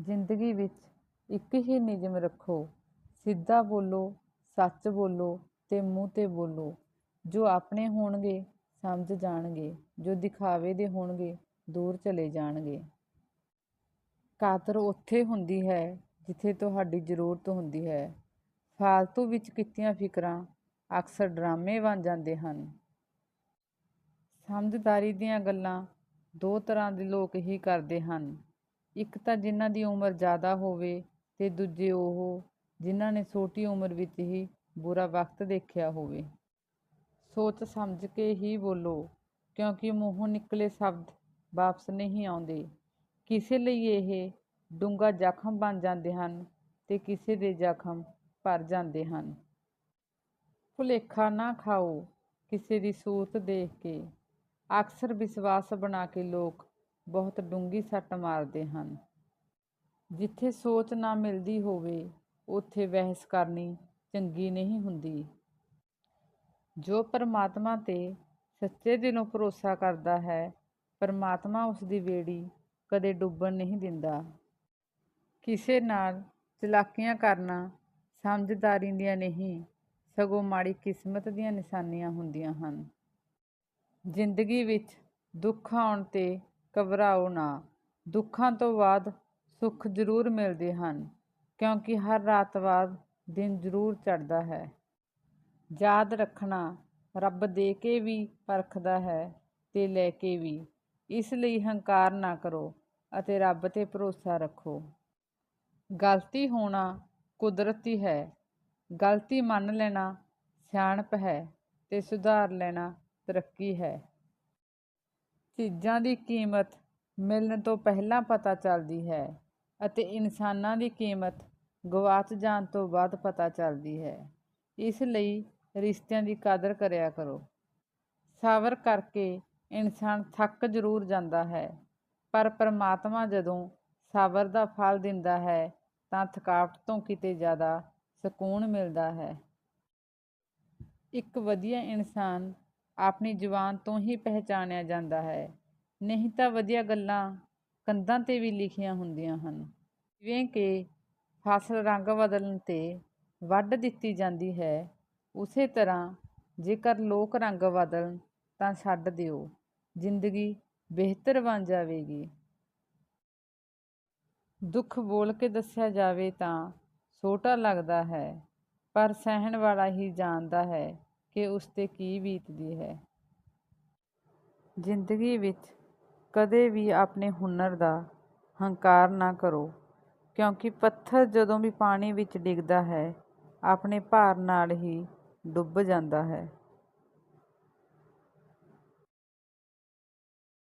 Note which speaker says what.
Speaker 1: ਜ਼ਿੰਦਗੀ ਵਿੱਚ ਇੱਕ ਹੀ ਨਿਯਮ ਰੱਖੋ। ਸਿੱਧਾ ਬੋਲੋ, ਸੱਚ ਬੋਲੋ ਤੇ ਮੂੰਹ ਤੇ ਬੋਲੋ। ਜੋ ਆਪਣੇ ਹੋਣਗੇ, ਸਮਝ ਜਾਣਗੇ। ਜੋ ਦਿਖਾਵੇ ਦੇ ਹੋਣਗੇ, ਦੂਰ ਚਲੇ ਜਾਣਗੇ। ਕਾਤਰ ਉੱਥੇ ਹੁੰਦੀ ਹੈ ਜਿੱਥੇ ਤੁਹਾਡੀ ਜ਼ਰੂਰਤ ਹੁੰਦੀ ਹੈ। ਫਾਲਤੂ ਵਿੱਚ ਕੀਤੀਆਂ ਫਿਕਰਾਂ ਅਕਸਰ ਡਰਾਮੇ ਬਣ ਜਾਂਦੇ ਹਨ। ਸਮਝਦਾਰੀ ਦੀਆਂ ਗੱਲਾਂ ਦੋ ਤਰ੍ਹਾਂ ਦੇ ਲੋਕ ਹੀ ਕਰਦੇ ਹਨ। ਇੱਕ ਤਾਂ ਜਿਨ੍ਹਾਂ ਦੀ ਉਮਰ ਜ਼ਿਆਦਾ ਹੋਵੇ ਤੇ ਦੂਜੇ ਉਹ ਜਿਨ੍ਹਾਂ ਨੇ ਛੋਟੀ ਉਮਰ ਵਿੱਚ ਹੀ ਬੁਰਾ ਵਕਤ ਦੇਖਿਆ ਹੋਵੇ। ਸੋਚ ਸਮਝ ਕੇ ਹੀ ਬੋਲੋ, ਕਿਉਂਕਿ ਮੂੰਹੋਂ ਨਿਕਲੇ ਸ਼ਬਦ ਵਾਪਸ ਨਹੀਂ ਆਉਂਦੇ। ਕਿਸੇ ਲਈ ਇਹ ਡੂੰਘਾ ਜ਼ਖਮ ਬਣ ਜਾਂਦੇ ਹਨ ਤੇ ਕਿਸੇ ਦੇ ਜ਼ਖਮ ਭਰ ਜਾਂਦੇ ਹਨ। ਭੁਲੇਖਾ ਨਾ ਖਾਓ ਕਿਸੇ ਦੀ ਸੂਰਤ ਦੇਖ ਕੇ। ਅਕਸਰ ਵਿਸ਼ਵਾਸ ਬਣਾ ਕੇ ਲੋਕ ਬਹੁਤ ਡੂੰਘੀ ਸੱਟ ਮਾਰਦੇ ਹਨ। ਜਿੱਥੇ ਸੋਚ ਨਾ ਮਿਲਦੀ ਹੋਵੇ, ਉੱਥੇ ਬਹਿਸ ਕਰਨੀ ਚੰਗੀ ਨਹੀਂ ਹੁੰਦੀ। ਜੋ ਪਰਮਾਤਮਾ ਤੇ ਸੱਚੇ ਦਿਲੋਂ ਭਰੋਸਾ ਕਰਦਾ ਹੈ, ਪਰਮਾਤਮਾ ਉਸ ਦੀ ਬੇੜੀ ਕਦੇ ਡੁੱਬਣ ਨਹੀਂ ਦਿੰਦਾ। ਕਿਸੇ ਨਾਲ ਚਲਾਕੀਆਂ ਕਰਨਾ ਸਮਝਦਾਰੀ ਦੀਆਂ ਨਹੀਂ, ਸਗੋਂ ਮਾੜੀ ਕਿਸਮਤ ਦੀਆਂ ਨਿਸ਼ਾਨੀਆਂ ਹੁੰਦੀਆਂ ਹਨ। ਜ਼ਿੰਦਗੀ ਵਿੱਚ ਦੁੱਖ ਆਉਣ ਤੇ ਘਬਰਾਓ ਨਾ। ਦੁੱਖਾਂ ਤੋਂ ਬਾਅਦ ਸੁੱਖ ਜ਼ਰੂਰ ਮਿਲਦੇ ਹਨ, ਕਿਉਂਕਿ ਹਰ ਰਾਤ ਬਾਅਦ ਦਿਨ ਜ਼ਰੂਰ ਚੜ੍ਹਦਾ ਹੈ। ਯਾਦ ਰੱਖਣਾ, ਰੱਬ ਦੇ ਕੇ ਵੀ ਪਰਖਦਾ ਹੈ ਤੇ ਲੈ ਕੇ ਵੀ। ਇਸ ਲਈ ਹੰਕਾਰ ਨਾ ਕਰੋ ਅਤੇ ਰੱਬ ਤੇ ਭਰੋਸਾ ਰੱਖੋ। ਗਲਤੀ ਹੋਣਾ ਕੁਦਰਤੀ ਹੈ। ਗਲਤੀ ਮੰਨ ਲੈਣਾ ਸਿਆਣਪ ਹੈ ਤੇ ਸੁਧਾਰ ਲੈਣਾ ਤਰੱਕੀ ਹੈ। ਚੀਜ਼ਾਂ ਦੀ ਕੀਮਤ ਮਿਲਣ ਤੋਂ ਪਹਿਲਾਂ ਪਤਾ ਚੱਲਦੀ ਹੈ ਅਤੇ ਇਨਸਾਨਾਂ ਦੀ ਕੀਮਤ ਗਵਾਚ ਜਾਣ ਤੋਂ ਬਾਅਦ ਪਤਾ ਚੱਲਦੀ ਹੈ। ਇਸ ਲਈ ਰਿਸ਼ਤਿਆਂ ਦੀ ਕਦਰ ਕਰਿਆ ਕਰੋ। ਸਬਰ ਕਰਕੇ ਇਨਸਾਨ ਥੱਕ ਜ਼ਰੂਰ ਜਾਂਦਾ ਹੈ, ਪਰ ਪਰਮਾਤਮਾ ਜਦੋਂ ਸਬਰ ਦਾ ਫਲ ਦਿੰਦਾ ਹੈ ਤਾਂ ਥਕਾਵਟ ਤੋਂ ਕਿਤੇ ਜ਼ਿਆਦਾ ਸਕੂਨ ਮਿਲਦਾ ਹੈ। ਇੱਕ ਵਧੀਆ ਇਨਸਾਨ ਆਪਣੀ ਜ਼ੁਬਾਨ ਤੋਂ ਹੀ ਪਹਿਚਾਣਿਆ ਜਾਂਦਾ ਹੈ। ਨਹੀਂ ਤਾਂ ਵਧੀਆ ਗੱਲਾਂ ਕੰਧਾਂ 'ਤੇ ਵੀ ਲਿਖੀਆਂ ਹੁੰਦੀਆਂ ਹਨ। ਜਿਵੇਂ ਕਿ ਫਸਲ ਰੰਗ ਬਦਲਣ 'ਤੇ ਵੱਢ ਦਿੱਤੀ ਜਾਂਦੀ ਹੈ, ਉਸੇ ਤਰ੍ਹਾਂ ਜੇਕਰ ਲੋਕ ਰੰਗ ਬਦਲਣ ਤਾਂ ਛੱਡ ਦਿਓ, ਜ਼ਿੰਦਗੀ ਬਿਹਤਰ ਬਣ ਜਾਵੇਗੀ। ਦੁੱਖ ਬੋਲ ਕੇ ਦੱਸਿਆ ਜਾਵੇ ਤਾਂ ਛੋਟਾ ਲੱਗਦਾ ਹੈ, ਪਰ ਸਹਿਣ ਵਾਲਾ ਹੀ ਜਾਣਦਾ ਹੈ। ਕਿ ਉਸ 'ਤੇ ਕੀ ਬੀਤਦੀ ਹੈ। ਜ਼ਿੰਦਗੀ ਵਿੱਚ ਕਦੇ ਵੀ ਆਪਣੇ ਹੁਨਰ ਦਾ ਹੰਕਾਰ ਨਾ ਕਰੋ, ਕਿਉਂਕਿ ਪੱਥਰ ਜਦੋਂ ਵੀ ਪਾਣੀ ਵਿੱਚ ਡਿੱਗਦਾ ਹੈ, ਆਪਣੇ ਭਾਰ ਨਾਲ ਹੀ ਡੁੱਬ ਜਾਂਦਾ ਹੈ।